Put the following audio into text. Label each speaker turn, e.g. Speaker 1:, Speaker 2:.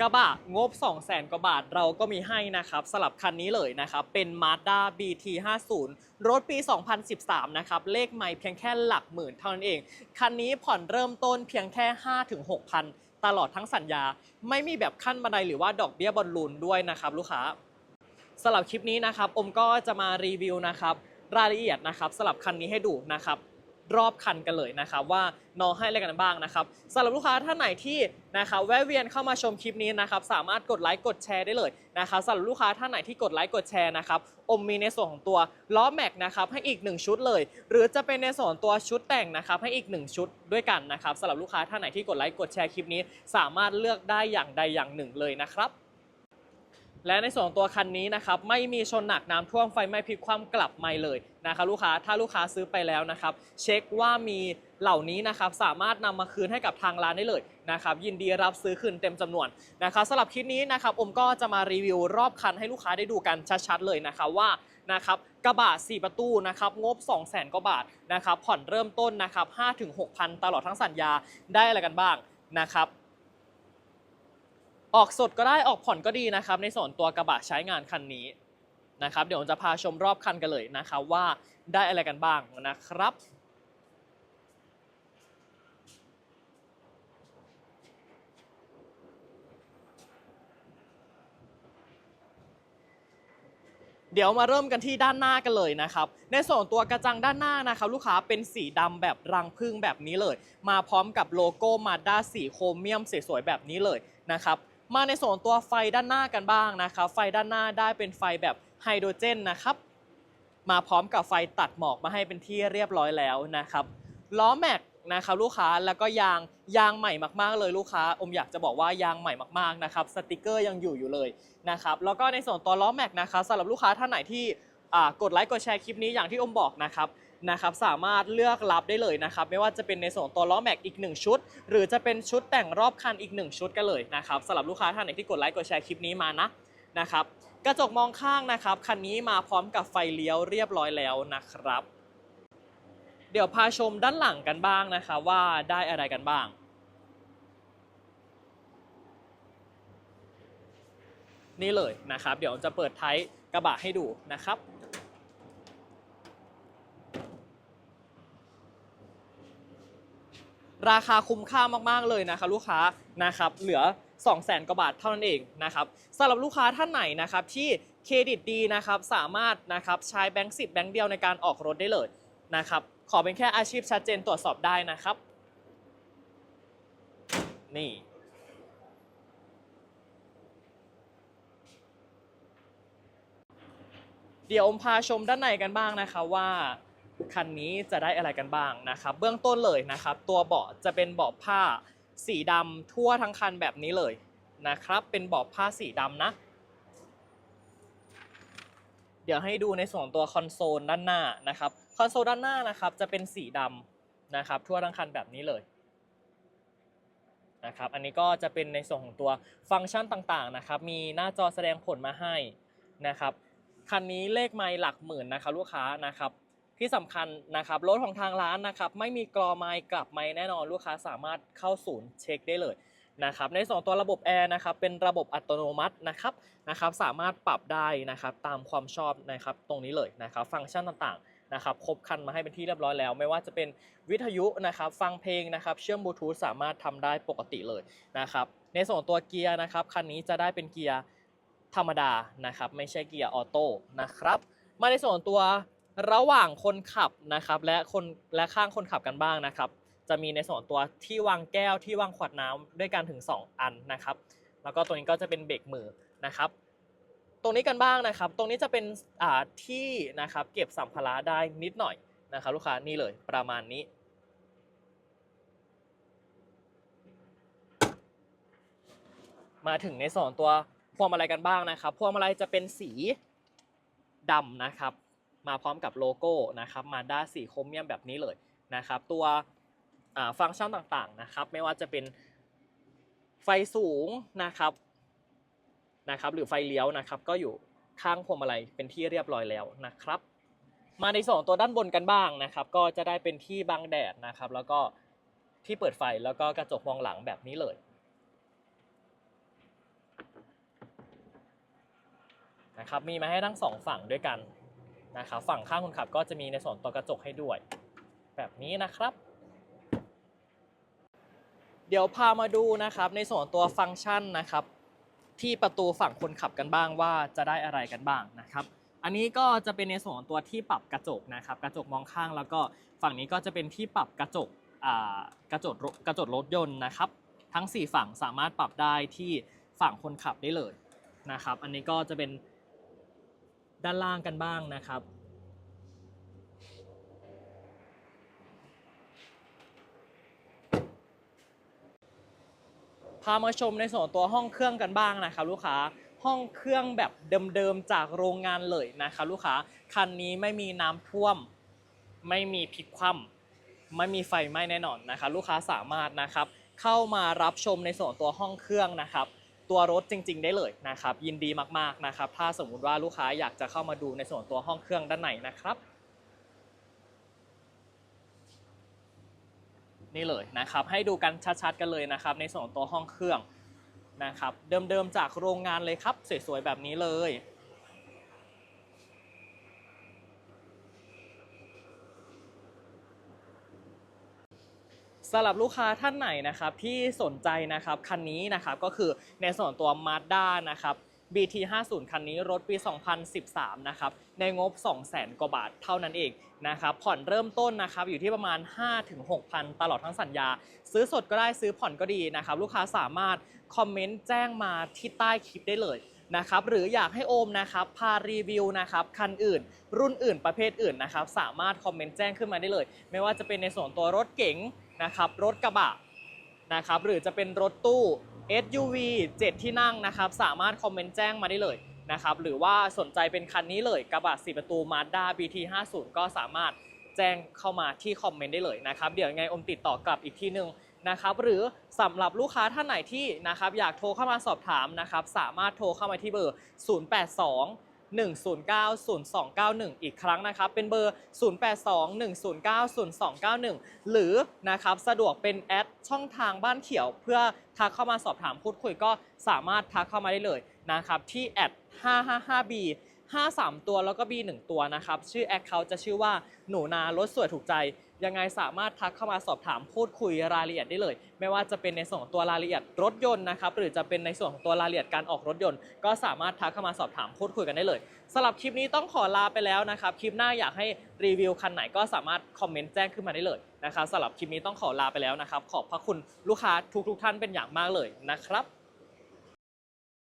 Speaker 1: กระบะงบ 2 0 0แสนกว่าบาทเราก็มีให้นะครับสลับคันนี้เลยนะครับ เป็น Mazda BT50 รถปี 2013 นะครับ เลขไม่เพียงแค่หลักหมื่นเท่านั้นเอง คันนี้ผ่อนเริ่มต้นเพียงแค่ 5-6,000 ตลอดทั้งสัญญา ไม่มีแบบขั้นบันไดหรือว่าดอกเบี้ยบอลลูนด้วยนะครับ ลูกค้าสำหรับคลิปนี้นะครับอมก็จะมารีวิวนะครับรายละเอียดนะครับสำหรับคันนี้ให้ดูนะครับ รอบคันกันเลยนะครับว่าน้องให้อะไรกันบ้างนะครับสำหรับลูกค้าท่านไหนที่นะครับแวะเวียนเข้ามาชมคลิปนี้นะครับสามารถกดไลค์กดแชร์ได้เลยนะครับสำหรับลูกค้าท่านไหนที่กดไลค์กดแชร์นะครับอมมีในส่วนของตัวล้อแม็กนะครับให้อีก 1 ชุดเลย หรือจะเป็นในส่วนตัวชุดแต่งนะครับให้อีก 1 ชุดด้วยกันนะครับสำหรับลูกค้าท่านไหนที่กดไลค์กดแชร์คลิปนี้ สามารถเลือกได้อย่างใดอย่างหนึ่งเลยนะครับและในส่วนตัวคันนี้นะครับไม่มีชนหนักน้ำท่วมไฟไหม้พลิกคว่ำกลับไม่เลย นะครับลูกค้าถ้าลูกค้าซื้อไปแล้วนะครับ เช็คว่ามีเหล่านี้นะครับสามารถนำมาคืนให้กับทางร้านได้เลยนะครับยินดีรับซื้อคืนเต็มจำนวนนะครับสำหรับคลิปนี้นะครับอมก็จะมารีวิวรอบคันให้ลูกค้าได้ดูกันชัดๆเลยนะครับว่านะครับกระบะ 4 ประตูนะครับงบ 2 0 0 0 0 0กว่าบาทนะครับผ่อนเริ่มต้นนะครับ5-6,000 ตลอดทั้งสัญญาได้อะไรกันบ้างนะครับออกสดก็ได้ออกผ่อนก็ดีนะครับ ในส่วนตัวกระบะใช้งานคันนี้ นะครับเดี๋ยวผมจะพาชมรอบคันกันเลยนะครับว่าได้อะไรกันบ้างนะครับเดี๋ยวมาเริ่มกันที่ด้านหน้ากันเลยนะครับ ในส่วนตัวกระจังด้านหน้านะครับ ลูกค้าเป็นสีดำแบบรังผึ้งแบบนี้เลย มาพร้อมกับโลโก้มาด้าสีโครเมียมสวยๆแบบนี้เลยนะครับ มาในส่วนตัวไฟด้านหน้ากันบ้างนะครับ ไฟด้านหน้าได้เป็นไฟแบบ ไฮโดรเจนนะครับ มาพร้อมกับไฟตัดหมอกมาให้เป็นที่เรียบร้อยแล้วนะครับล้อแม็กนะครับลูกค้าแล้วก็ยางยางใหม่มาก ๆ เลยลูกค้า อมอยากจะบอกว่ายางใหม่มากๆนะครับสติกเกอร์ยังอยู่อยู่เลยนะครับแล้วก็ในส่วนตัวล้อแม็กนะครับสำหรับลูกค้าท่านไหนที่กดไลค์กดแชร์คลิปนี้อย่างที่อมบอกนะครับนะครับสามารถเลือกรับได้เลยนะครับไม่ว่าจะเป็นในส่วนตัวล้อแม็กอีก 1 ชุด หรือจะเป็นชุดแต่งรอบคันอีก 1 ชุดกันเลยนะครับสำหรับลูกค้าท่านไหนที่กดไลค์กดแชร์คลิปนี้มานะนะครับ กระจกมองข้างนะครับคันนี้มาพร้อมกับไฟเลี้ยวเรียบร้อยแล้วนะครับ เดี๋ยวพาชมด้านหลังกันบ้างนะครับว่าได้อะไรกันบ้างนี่เลยนะครับ เดี๋ยวจะเปิดท้ายกระบะให้ดูนะครับ ราคาคุ้มค่ามากๆเลยนะครับลูกค้านะครับ เหลือ 2 0 0แสนกว่าบาทเท่านั้นเองนะครับสำหรับลูกค้าท่านไหนนะครับที่เครดิตดีนะครับสามารถนะครับใช้แบงค์สิบแบงค์เดียวในการออกรถได้เลยนะครับขอเป็นแค่อาชีพชัดเจนตรวจสอบได้นะครับ นี่เดี๋ยวอมพาชมด้านในกันบ้างนะครับว่าคันนี้จะได้อะไรกันบ้างนะครับ เบื้องต้นเลยนะครับ ตัวเบาะจะเป็นเบาะผ้า สีดำทั่วทั้งคันแบบนี้เลยนะครับ เป็นเบาะผ้าสีดำนะ เดี๋ยวให้ดูในส่วนตัวคอนโซลด้านหน้านะครับ คอนโซลด้านหน้านะครับจะเป็นสีดำนะครับ ทั่วทั้งคันแบบนี้เลยนะครับ อันนี้ก็จะเป็นในส่วนของตัวฟังก์ชันต่างๆนะครับ มีหน้าจอแสดงผลมาให้นะครับ คันนี้เลขไม่หลักหมื่นนะครับลูกค้านะครับ ที่สำคัญนะครับรถของทางร้านนะครับไม่มีกรอไม้กลับไม้แน่นอนลูกค้าสามารถเข้าศูนย์เช็คได้เลยนะครับในส่วนตัวระบบแอร์นะครับเป็นระบบอัตโนมัตินะครับนะครับสามารถปรับได้นะครับตามความชอบนะครับตรงนี้เลยนะครับฟังก์ชันต่างๆนะครับครบคันมาให้เป็นที่เรียบร้อยแล้ว ไม่ว่าจะเป็นวิทยุนะครับฟังเพลงนะครับเชื่อมบลูทูธสามารถทำได้ปกติเลยนะครับในส่วนตัวเกียร์นะครับคันนี้จะได้เป็นเกียร์ธรรมดานะครับไม่ใช่เกียร์ออโต้นะครับมาในส่วนตัว ระหว่างคนขับนะครับและคนและข้างคนขับกันบ้างนะครับ จะมีในส่วนตัวที่วางแก้วที่วางขวดน้ำด้วยกันถึง 2 อันนะครับ แล้วก็ตรงนี้ก็จะเป็นเบรกมือนะครับ ตรงนี้กันบ้างนะครับ ตรงนี้จะเป็นอ่าที่นะครับเก็บสัมภาระได้นิดหน่อยนะครับ ลูกค้านี่เลยประมาณนี้มาถึงในส่วนตัวพวงมาลัยกันบ้างนะครับ พวงมาลัยจะเป็นสีดำนะครับ มาพร้อมกับโลโก้นะครับมาด้าสีโครเมียมแบบนี้เลยนะครับ ตัวฟังก์ชันต่างๆนะครับไม่ว่าจะเป็นไฟสูงนะครับนะครับ หรือไฟเลี้ยวนะครับ ก็อยู่ข้างพวงมาลัยเป็นที่เรียบร้อยแล้วนะครับ มาในส่วนตัวด้านบนกันบ้างนะครับ ก็จะได้เป็นที่บังแดดนะครับ แล้วก็ที่เปิดไฟแล้วก็กระจกมองหลังแบบนี้เลยนะครับมีมาให้ทั้งสองฝั่งด้วยกัน นะครับฝั่งข้างคนขับก็จะมีในส่วนตัวกระจกให้ด้วย แบบนี้นะครับ เดี๋ยวพามาดูนะครับในส่วนตัวฟังก์ชันนะครับ ที่ประตูฝั่งคนขับกันบ้างว่าจะได้อะไรกันบ้างนะครับอันนี้ก็จะเป็นในส่วนตัวที่ปรับกระจกนะครับ กระจกมองข้างแล้วก็ฝั่งนี้ก็จะเป็นที่ปรับกระจกกระจกกระจกรถยนต์นะครับ ทั้ง 4 ฝั่งสามารถปรับได้ที่ฝั่งคนขับได้เลยนะครับ อันนี้ก็จะเป็น ด้านล่างกันบ้างนะครับ พามาชมในส่วนตัวห้องเครื่องกันบ้างนะครับ ลูกค้าห้องเครื่องแบบเดิมๆจากโรงงานเลยนะครับลูกค้าคันนี้ไม่มีน้ำท่วม ไม่มีพลิกคว่ำไม่มีไฟไหม้แน่นอนนะครับลูกค้าสามารถนะครับเข้ามารับชมในส่วนตัวห้องเครื่องนะครับ ตัวรถจริง ๆ ได้เลยนะครับ ยินดีมากๆนะครับ ถ้าสมมุติว่าลูกค้าอยากจะเข้ามาดูในส่วนตัวห้องเครื่องด้านในนะครับนี่เลยนะครับให้ดูกันชัดๆกันเลยนะครับในส่วนตัวห้องเครื่องนะครับเดิมๆจากโรงงานเลยครับสวยๆแบบนี้เลย สำหรับลูกค้าท่านไหนนะครับที่สนใจนะครับคันนี้นะครับก็คือในส่วนตัว Mazda นะครับ BT 50 คันนี้รถปี 2013 นะครับ ในงบ 200,000 กว่าบาทเท่านั้นเองนะครับ ผ่อนเริ่มต้นนะครับอยู่ที่ประมาณ 5-6,000 ตลอดทั้งสัญญา ซื้อสดก็ได้ซื้อผ่อนก็ดีนะครับ ลูกค้าสามารถคอมเมนต์แจ้งมาที่ใต้คลิปได้เลยนะครับ หรืออยากให้โอมนะครับพารีวิวนะครับคันอื่น รุ่นอื่นประเภทอื่นนะครับ สามารถคอมเมนต์แจ้งขึ้นมาได้เลย ไม่ว่าจะเป็นในส่วนตัวรถเก๋ง นะครับรถกระบะนะครับหรือจะเป็นรถตู้ SUV 7 ที่นั่งนะครับสามารถคอมเมนต์แจ้งมาได้เลยนะครับหรือว่าสนใจเป็นคันนี้เลยกระบะ 4 ประตู Mazda BT 50 ก็สามารถแจ้งเข้ามาที่คอมเมนต์ได้เลยนะครับเดี๋ยวยังไงอมติดต่อกลับอีกทีนึงนะครับหรือสำหรับลูกค้าท่านไหนที่นะครับอยากโทรเข้ามาสอบถามนะครับสามารถโทรเข้ามาที่เบอร์ 082 1090291 อีกครั้งนะครับ เป็นเบอร์ 0821090291 หรือนะครับสะดวกเป็นแอดช่องทางบ้านเขียว เพื่อทักเข้ามาสอบถามพูดคุยก็สามารถทักเข้ามาได้เลยนะครับ ที่แอด 555B 53 ตัวแล้วก็ B 1 ตัวนะครับ ชื่อแอคเคาท์จะชื่อว่าหนูนารถสวยถูกใจยังไงสามารถทักเข้ามาสอบถามพูดคุยรายละเอียดได้เลย ไม่ว่าจะเป็นในส่วนของตัวรายละเอียดรถยนต์นะครับหรือจะเป็นในส่วนของตัวรายละเอียดการออกรถยนต์ ก็สามารถทักเข้ามาสอบถามพูดคุยกันได้เลยสำหรับคลิปนี้ต้องขอลาไปแล้วนะครับคลิปหน้าอยากให้รีวิวคันไหนก็สามารถคอมเมนต์แจ้งขึ้นมาได้เลยนะครับสำหรับคลิปนี้ต้องขอลาไปแล้วนะครับขอบพระคุณลูกค้าทุกๆท่านเป็นอย่างมากเลยนะครับ